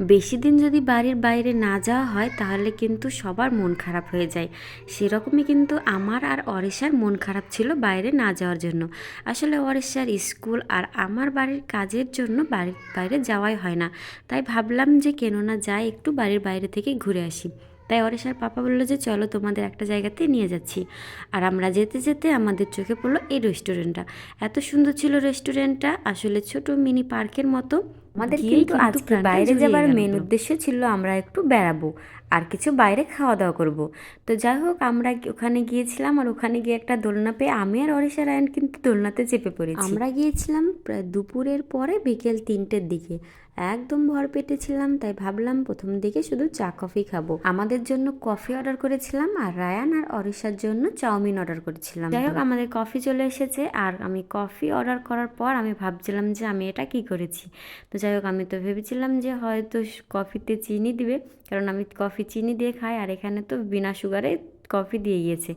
বেশি দিন যদি বাড়ির বাইরে না যাওয়া হয়, তাহলে কিন্তু সবার মন খারাপ হয়ে যায়। সেরকমই কিন্তু আমার আর অরিশার মন খারাপ ছিল বাইরে না যাওয়ার জন্য। আসলে অরিশার স্কুল আর আমার বাড়ির কাজের জন্য বাড়ির বাইরে যাওয়াই হয় না। তাই ভাবলাম যে কেন না যাই একটু বাড়ির বাইরে থেকে ঘুরে আসি। তাই অরিশার পাপা বলল যে, চলো তোমাদের একটা জায়গাতে নিয়ে যাচ্ছি। আর আমরা যেতে যেতে আমাদের চোখে পড়ল এই রেস্টুরেন্টটা। এত সুন্দর ছিল রেস্টুরেন্টটা। আসলে ছোট মিনি পার্কের মতো। আমাদের কিন্তু আজকে বাইরে যাবার মেন উদ্দেশ্য ছিল আমরা একটু বেড়াবো আর কিছু বাইরে খাওয়া দাওয়া করব। তো যাই হোক আমরা ওখানে গিয়েছিলাম আর ওখানে গিয়ে একটা দোলনা পেয়ে আমি আর অরিশা রায়ন কিন্তু দোলনাতে চেপে পড়েছি। আমরা গিয়েছিলাম প্রায় দুপুরের পরে বিকেল তিনটের দিকে। একদম ভর পেটে ছিলাম তাই ভাবলাম প্রথম দিকে শুধু চা, কফি খাব। আমাদের জন্য কফি অর্ডার করেছিলাম আর রায়ান আর অরিশার জন্য চাউমিন অর্ডার করেছিলাম। যাই হোক, আমাদের কফি চলে এসেছে আর আমি কফি অর্ডার করার পর আমি ভাবছিলাম যে আমি এটা কি করেছি। তো যাই হোক, আমি তো ভেবেছিলাম যে হয়তো কফিতে চিনি দিবে, কারণ আমি কফি চিনি দিয়ে খাই আর এখানে তো বিনা সুগারে কফি দিয়ে গিয়েছে।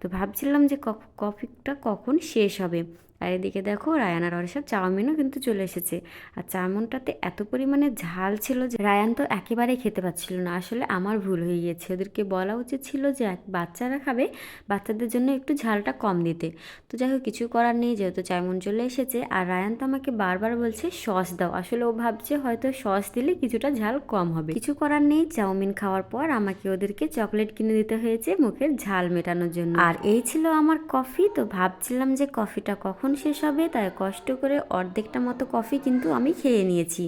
তো ভাবছিলাম যে কফিটা কখন শেষ হবে। আর এদিকে দেখো রায়ান আর অরিসব চাউমিনও কিন্তু চলে এসেছে। আর চাউমিনটাতে এত পরিমাণে ঝাল ছিল যে রায়ান তো একেবারেই খেতে পাচ্ছিল না। আসলে আমার ভুল হয়ে গিয়েছে। ওদেরকে বলা উচিত ছিল যে বাচ্চারা খাবে, বাচ্চাদের জন্য একটু ঝালটা কম দিতে। তো যাই হোক, কিছু করার নেই যেহেতু চাউমিন চলে এসেছে। আর রায়ান তো আমাকে বারবার বলছে, সস দাও। আসলে ও ভাবছে হয়তো সস দিলে কিছুটা ঝাল কম হবে। কিছু করার নেই, চাউমিন খাওয়ার পর আমাকে ওদেরকে চকলেট কিনে দিতে হয়েছে মুখের ঝাল মেটানোর জন্য। আর এই ছিল আমার কফি। তো ভাবছিলাম যে কফিটা কখন শেষ হবে তাই কষ্ট করে অর্ধেকটা মতো কফি কিন্তু আমি খেয়ে নিয়েছি।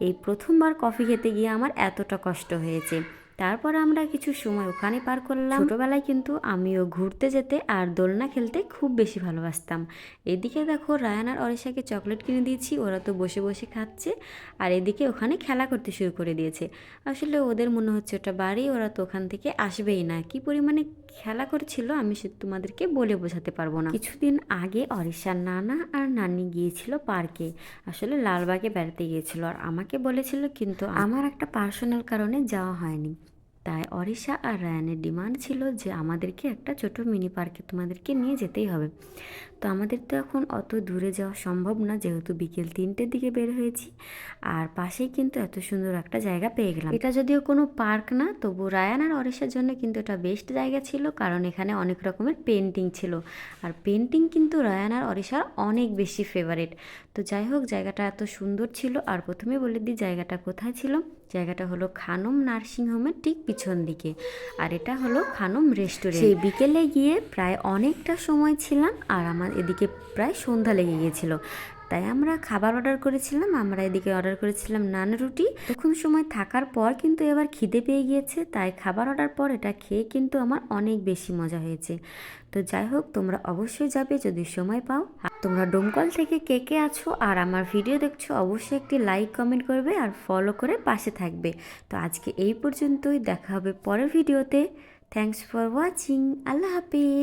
এই প্রথমবার কফি খেতে গিয়ে আমার এতটা কষ্ট হয়েছে। তারপর আমরা কিছু সময় ওখানে পার করলাম। ছোটবেলায় কিন্তু আমিও ঘুরতে যেতে আর দোলনা খেলতে খুব বেশি ভালোবাসতাম। এদিকে দেখো রায়ান আর অরিশাকে চকলেট কিনে দিয়েছি, ওরা তো বসে বসে খাচ্ছে আর এদিকে ওখানে খেলা করতে শুরু করে দিয়েছে। আসলে ওদের মনে হচ্ছে ওটা বাড়ি, ওরা তো ওখান থেকে আসবেই না। কি পরিমাণে খেলা করছিল আমি সে তোমাদেরকে বলে বোঝাতে পারব না। কিছুদিন আগে অরিশার নানা আর নানি গিয়েছিল পার্কে। আসলে লালবাগে বেড়াতে গিয়েছিল আর আমাকে বলেছিল কিন্তু আমার একটা পার্সোনাল কারণে যাওয়া হয়নি। তাই অরিশা আর রায়ানের ডিমান্ড ছিল যে আমাদেরকে একটা ছোট মিনি পার্কে তোমাদেরকে নিয়ে যেতেই হবে। তো আমাদের তো এখন অত দূরে যাওয়া সম্ভব না, যেহেতু বিকেল তিনটের দিকে বের হয়েছি আর পাশেই কিন্তু এত সুন্দর একটা জায়গা পেয়ে গেলাম। এটা যদিও কোনো পার্ক না, তবু রায়ান আর অরিশার জন্য কিন্তু এটা বেস্ট জায়গা ছিল, কারণ এখানে অনেক রকমের পেন্টিং ছিল। আর পেন্টিং কিন্তু রায়ান আর অরিশার অনেক বেশি ফেভারিট। তো যাই হোক, জায়গাটা এত সুন্দর ছিল। আর প্রথমে বলে দিই, জায়গাটা কোথায় ছিল? জায়গাটা হলো খানম নার্সিং হোমের ঠিক পিছন দিকে। আর এটা হলো খানম রেস্টুরেন্ট সেই বিকেলে গিয়ে প্রায় অনেকটা সময় ছিলাম আর আমার এদিকে প্রায় সন্ধ্যা লেগে গিয়েছিল। তাই আমরা খাবার অর্ডার করেছিলাম, আমরা এদিকে অর্ডার করেছিলাম নান রুটি। তখন সময় থাকার পর কিন্তু এবার খিদে পেয়ে গিয়েছে, তাই খাবার অর্ডার পর এটা খেয়ে কিন্তু আমার অনেক বেশি মজা হয়েছে। তো যাই হোক, তোমরা অবশ্যই যাবে যদি সময় পাও। তোমরা ডোমকল থেকে কে কে আছো আর আমার ভিডিও দেখছ, অবশ্যই একটি লাইক, কমেন্ট করবে আর ফলো করে পাশে থাকবে। তো আজকে এই পর্যন্তই, দেখা হবে পরের ভিডিওতে। Thanks for watching Allah Hafiz.